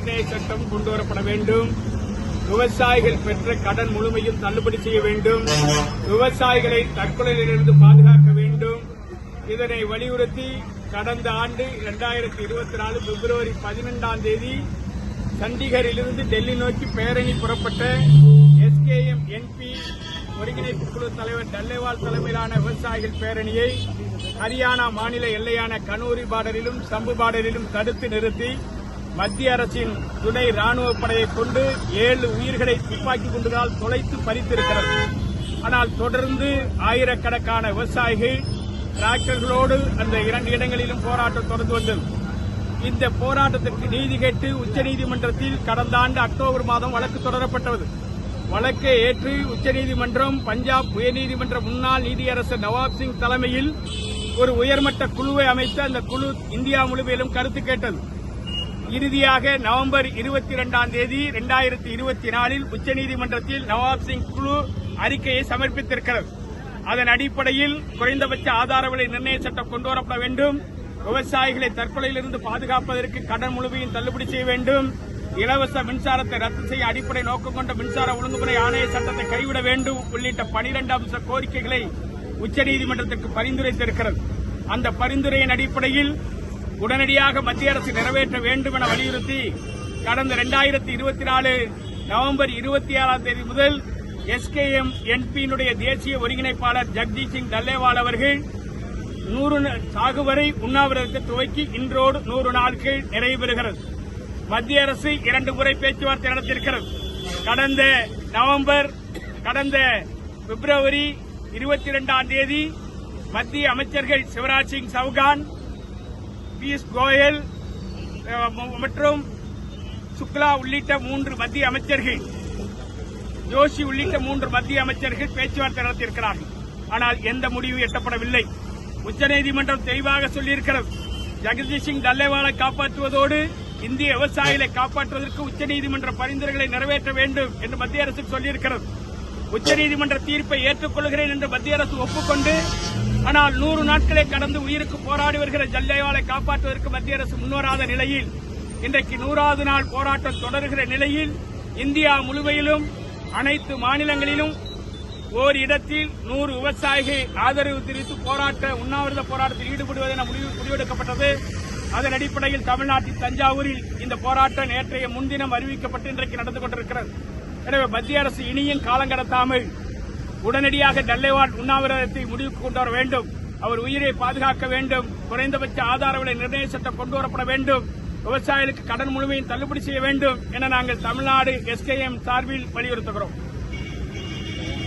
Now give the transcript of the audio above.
நிர்ணய சட்டம் கொண்டுவரப்பட வேண்டும். விவசாயிகள் பெற்ற கடன் முழுமையும் தள்ளுபடி செய்ய வேண்டும். விவசாயிகளை தற்கொலையிலிருந்து பாதுகாக்க வேண்டும். இதனை வலியுறுத்தி கடந்த ஆண்டு இரண்டாயிரத்தி இருபத்தி நாலு பிப்ரவரி பதினெண்டாம் தேதி சண்டிகரிலிருந்து டெல்லி நோக்கி பேரணி புறப்பட்ட எஸ்கேஎம் என்பி ஒருங்கிணைப்பு குழு தலைவர் டல்லேவால் தலைமையிலான விவசாயிகள் பேரணியை ஹரியானா மாநில எல்லையான கனூரி பார்டரிலும் சம்பு பார்டரிலும் தடுத்து நிறுத்தி மத்திய அரசின் துணை ராணுவ படையை கொண்டு ஏழு உயிர்களை துப்பாக்கி குண்டுகளால் தொலைத்து பறித்திருக்கிறது. ஆனால் தொடர்ந்து ஆயிரக்கணக்கான விவசாயிகள் டிராக்டர்களோடு அந்த இரண்டு இடங்களிலும் போராட்டம் தொடர்ந்து வந்தது. இந்த போராட்டத்திற்கு நீதி கேட்டு உச்சநீதிமன்றத்தில் கடந்த ஆண்டு அக்டோபர் மாதம் வழக்கு தொடரப்பட்டது. வழக்கை ஏற்று உச்சநீதிமன்றம் பஞ்சாப் உயர்நீதிமன்ற முன்னாள் நீதியரசர் நவாப் சிங் தலைமையில் ஒரு உயர்மட்ட குழுவை அமைத்து அந்த குழு இந்தியா முழுவதிலும் கருத்து கேட்டது. இறுதியாக நவம்பர் இருபத்தி இரண்டாம் தேதி இரண்டாயிரத்தி இருபத்தி நாலில் உச்சநீதிமன்றத்தில் நவாப் சிங் குழு அறிக்கையை சமர்ப்பித்திருக்கிறது. அதன் அடிப்படையில் குறைந்தபட்ச ஆதார விலை நிர்ணய சட்டம் கொண்டுவரப்பட வேண்டும். விவசாயிகளை தற்கொலையிலிருந்து பாதுகாப்பதற்கு கடன் முழுமையும் தள்ளுபடி செய்ய வேண்டும். இலவச மின்சாரத்தை ரத்து செய்ய அடிப்படை நோக்கம் கொண்ட மின்சார ஒழுங்குமுறை ஆணைய சட்டத்தை கைவிட வேண்டும் உள்ளிட்ட பனிரெண்டு அம்ச கோரிக்கைகளை உச்சநீதிமன்றத்திற்கு பரிந்துரைத்திருக்கிறது. அந்த பரிந்துரையின் அடிப்படையில் உடனடியாக மத்திய அரசு நிறைவேற்ற வேண்டும் என வலியுறுத்தி கடந்த இரண்டாயிரத்தி இருபத்தி நாலு நவம்பர் இருபத்தி ஆறாம் தேதி முதல் எஸ்கேஎம் என்பியினுடைய தேசிய ஒருங்கிணைப்பாளர் ஜக்ஜீத் சிங் டல்லேவால் அவர்கள் நூறு சாகுவரை உண்ணாவிரதத்தை துவக்கி இன்றோடு நூறு நாட்கள் நிறைவு பெறுகிறது மத்திய அரசு இரண்டு முறை பேச்சுவார்த்தை நடத்தியிருக்கிறது. கடந்த நவம்பர் கடந்த பிப்ரவரி இருபத்தி இரண்டாம் தேதி மத்திய அமைச்சர்கள் சிவராஜ் சிங் சவுகான் பியூஷ் கோயல் மற்றும் சுக்லா உள்ளிட்ட மூன்று மத்திய அமைச்சர்கள் ஜோஷி உள்ளிட்ட மூன்று மத்திய அமைச்சர்கள் பேச்சுவார்த்தை நடத்தியிருக்கிறார்கள். ஆனால் எந்த முடிவும் எட்டப்படவில்லை. உச்சநீதிமன்றம் தெளிவாக சொல்லியிருக்கிறது. ஜெகதீஷ் சிங் டல்லேவாலை காப்பாற்றுவதோடு இந்திய விவசாயிகளை காப்பாற்றுவதற்கு உச்சநீதிமன்ற பரிந்துரைகளை நிறைவேற்ற வேண்டும் என்று மத்திய அரசு சொல்லியிருக்கிறது. உச்சநீதிமன்ற தீர்ப்பை ஏற்றுக்கொள்கிறேன் என்று மத்திய அரசு ஒப்புக்கொண்டு ஆனால் நூறு நாட்களை கடந்து உயிருக்கு போராடி வருகிற ஜல்லேவாலை காப்பாற்றுவதற்கு மத்திய அரசு முன்வராத நிலையில் இன்றைக்கு நூறாவது நாள் போராட்டம் தொடர்கிற நிலையில் இந்தியா முழுமையிலும் அனைத்து மாநிலங்களிலும் ஓர் இடத்தில் நூறு விவசாயிகள் ஆதரவு தெரிவித்து போராட்ட உண்ணாவிரத போராட்டத்தில் ஈடுபடுவதென முடிவு முடிவெடுக்கப்பட்டது. அதன் அடிப்படையில் தமிழ்நாட்டின் தஞ்சாவூரில் இந்த போராட்டம் நேற்றைய முன்தினம் அறிவிக்கப்பட்டு இன்றைக்கு நடந்து கொண்டிருக்கிறது. எனவே மத்திய அரசு இனியும் காலங்கடத்தாமல் உடனடியாக டல்லைவாட் உண்ணாவிரதத்தை முடிவுக்கு கொண்டு வர வேண்டும். அவர் உயிரை பாதுகாக்க வேண்டும். குறைந்தபட்ச ஆதார விலை நிர்ணய சட்டம் கொண்டு வரப்பட வேண்டும். விவசாயிகளுக்கு கடன் முழுமையும் தள்ளுபடி செய்ய வேண்டும் என நாங்கள் தமிழ்நாடு எஸ்கேஎம் சார்பில் வலியுறுத்துகிறோம்.